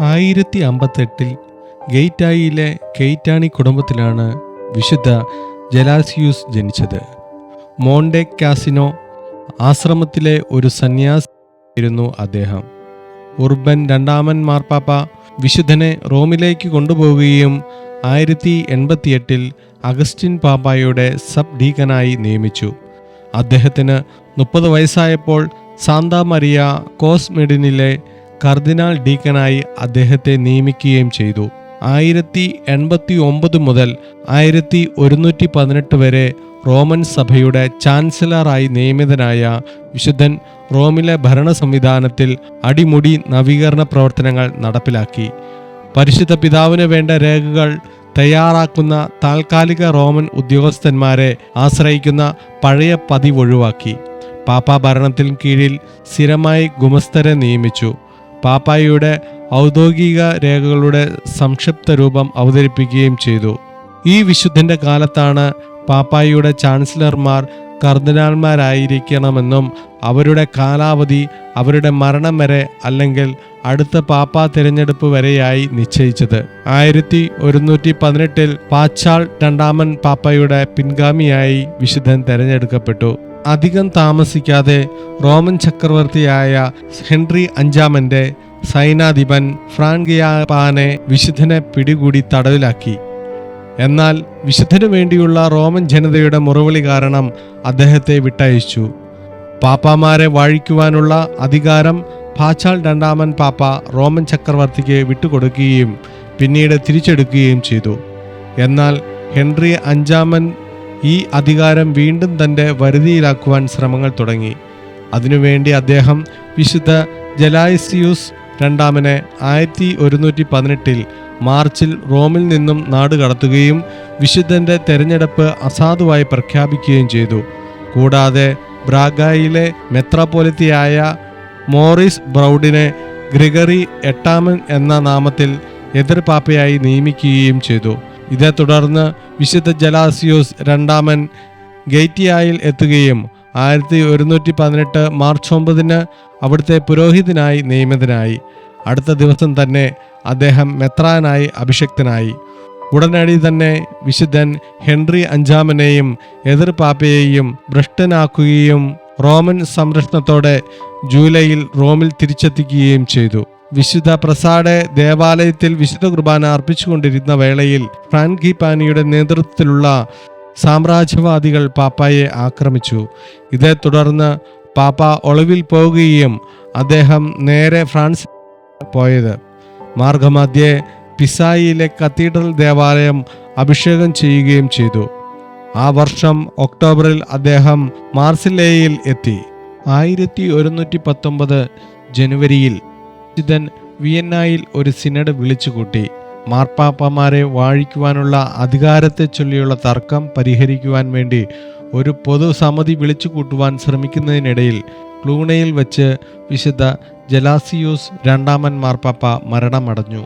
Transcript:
ആയിരത്തി അമ്പത്തെട്ടിൽ ഗെയ്റ്റായിയിലെ കെയ്റ്റാണി കുടുംബത്തിലാണ് വിശുദ്ധ ജലാസിയൂസ് ജനിച്ചത്. മോണ്ടെ കാസിനോ ആശ്രമത്തിലെ ഒരു സന്യാസിയായിരുന്നു അദ്ദേഹം. ഉർബൻ രണ്ടാമൻ മാർപ്പാപ്പ വിശുദ്ധനെ റോമിലേക്ക് കൊണ്ടുപോവുകയും ആയിരത്തി എൺപത്തിയെട്ടിൽ അഗസ്റ്റിൻ പാപ്പായുടെ സബ് ഡീക്കനായി നിയമിച്ചു. അദ്ദേഹത്തിന് മുപ്പത് വയസ്സായപ്പോൾ സാന്താ മരിയ കോസ്മെഡിനിലെ കർദിനാൾ ഡീക്കനായി അദ്ദേഹത്തെ നിയമിക്കുകയും ചെയ്തു. ആയിരത്തി എൺപത്തി ഒമ്പത് മുതൽ ആയിരത്തി ഒരുന്നൂറ്റി പതിനെട്ട് വരെ റോമൻ സഭയുടെ ചാൻസലറായി നിയമിതനായ വിശുദ്ധൻ റോമിലെ ഭരണ സംവിധാനത്തിൽ അടിമുടി നവീകരണ പ്രവർത്തനങ്ങൾ നടപ്പിലാക്കി. പരിശുദ്ധ പിതാവിന് വേണ്ട രേഖകൾ തയ്യാറാക്കുന്ന താൽക്കാലിക റോമൻ ഉദ്യോഗസ്ഥന്മാരെ ആശ്രയിക്കുന്ന പഴയ പതിവ് ഒഴിവാക്കി. പാപ്പ ഭരണത്തിന് കീഴിൽ സ്ഥിരമായി ഗുമസ്തരെ നിയമിച്ചു. പാപ്പായുടെ ഔദ്യോഗിക രേഖകളുടെ സംക്ഷിപ്ത രൂപം അവതരിപ്പിക്കുകയും ചെയ്തു. ഈ വിശുദ്ധന്റെ കാലത്താണ് പാപ്പായുടെ ചാൻസലർമാർ കർദിനാൾമാരായിരിക്കണമെന്നും അവരുടെ കാലാവധി അവരുടെ മരണം വരെ അല്ലെങ്കിൽ അടുത്ത പാപ്പ തിരഞ്ഞെടുപ്പ് വരെയായി നിശ്ചയിച്ചത്. ആയിരത്തി ഒരുന്നൂറ്റി പതിനെട്ടിൽ പാച്ചാൾ രണ്ടാമൻ പാപ്പയുടെ പിൻഗാമിയായി വിശുദ്ധൻ തെരഞ്ഞെടുക്കപ്പെട്ടു. അധികം താമസിക്കാതെ റോമൻ ചക്രവർത്തിയായ ഹെൻറി അഞ്ചാമന്റെ സൈനാധിപൻ ഫ്രാൻഗിയാപാനെ വിശുദ്ധനെ പിടികൂടി തടവിലാക്കി. എന്നാൽ വിശുദ്ധനു വേണ്ടിയുള്ള റോമൻ ജനതയുടെ മുറവിളി കാരണം അദ്ദേഹത്തെ വിട്ടയച്ചു. പാപ്പാമാരെ വാഴിക്കുവാനുള്ള അധികാരം പാച്ചാൾ രണ്ടാമൻ പാപ്പ റോമൻ ചക്രവർത്തിക്ക് വിട്ടുകൊടുക്കുകയും പിന്നീട് തിരിച്ചെടുക്കുകയും ചെയ്തു. എന്നാൽ ഹെൻറി അഞ്ചാമൻ ഈ അധികാരം വീണ്ടും തന്റെ വരുതിയിലാക്കുവാൻ ശ്രമങ്ങൾ തുടങ്ങി. അതിനുവേണ്ടി അദ്ദേഹം വിശുദ്ധ ജലായിസിയൂസ് രണ്ടാമനെ ആയിരത്തി ഒരുന്നൂറ്റി പതിനെട്ടിൽ മാർച്ചിൽ റോമിൽ നിന്നും നാട് കടത്തുകയും വിശുദ്ധന്റെ തെരഞ്ഞെടുപ്പ് അസാധുവായി പ്രഖ്യാപിക്കുകയും ചെയ്തു. കൂടാതെ ബ്രാഗായിലെ മെത്രാപോലിത്തിയായ മോറിസ് ബ്രൗഡിനെ ഗ്രിഗറി എട്ടാമൻ എന്ന നാമത്തിൽ എതിർപാപ്പയായി നിയമിക്കുകയും ചെയ്തു. ഇതേ തുടർന്ന് വിശുദ്ധ ജലാസിയോസ് രണ്ടാമൻ ഗെയ്റ്റിയായിൽ എത്തുകയും ആയിരത്തി ഒരുന്നൂറ്റി പതിനെട്ട് മാർച്ച് ഒമ്പതിന് അവിടുത്തെ പുരോഹിതനായി നിയമിതനായി. അടുത്ത ദിവസം തന്നെ അദ്ദേഹം മെത്രാനായി അഭിഷക്തനായി. ഉടനടി തന്നെ വിശുദ്ധൻ ഹെൻറി അഞ്ചാമനെയും എതിർ പാപ്പയെയും ഭ്രഷ്ടനാക്കുകയും റോമൻ സംരക്ഷണത്തോടെ ജൂലൈയിൽ റോമിൽ തിരിച്ചെത്തിക്കുകയും ചെയ്തു. വിശുദ്ധ പ്രസാദ ദേവാലയത്തിൽ വിശുദ്ധ കുർബാന അർപ്പിച്ചുകൊണ്ടിരുന്ന വേളയിൽ ഫ്രാൻകിപാനിയുടെ നേതൃത്വത്തിലുള്ള സാമ്രാജ്യവാദികൾ പാപ്പായെ ആക്രമിച്ചു. ഇതേ തുടർന്ന് പാപ്പ ഒളിവിൽ പോവുകയും അദ്ദേഹം നേരെ ഫ്രാൻസ് പോയത്. മാർഗമധ്യേ പിസായിലെ കത്തീഡ്രൽ ദേവാലയം അഭിഷേകം ചെയ്യുകയും ചെയ്തു. ആ വർഷം ഒക്ടോബറിൽ അദ്ദേഹം മാർസിലേയിൽ എത്തി. ആയിരത്തി ഒരുന്നൂറ്റി പത്തൊമ്പത് ജനുവരിയിൽ വിശുദ്ധൻ വിയന്നായിൽ ഒരു സിനഡ് വിളിച്ചുകൂട്ടി. മാർപ്പാപ്പമാരെ വാഴിക്കുവാനുള്ള അധികാരത്തെ ചൊല്ലിയുള്ള തർക്കം പരിഹരിക്കുവാൻ വേണ്ടി ഒരു പൊതുസമിതി വിളിച്ചു കൂട്ടുവാൻ ശ്രമിക്കുന്നതിനിടയിൽ ക്ലൂണയിൽ വച്ച് വിശുദ്ധ ജലാസിയോസ് രണ്ടാമൻ മാർപ്പാപ്പ മരണമടഞ്ഞു.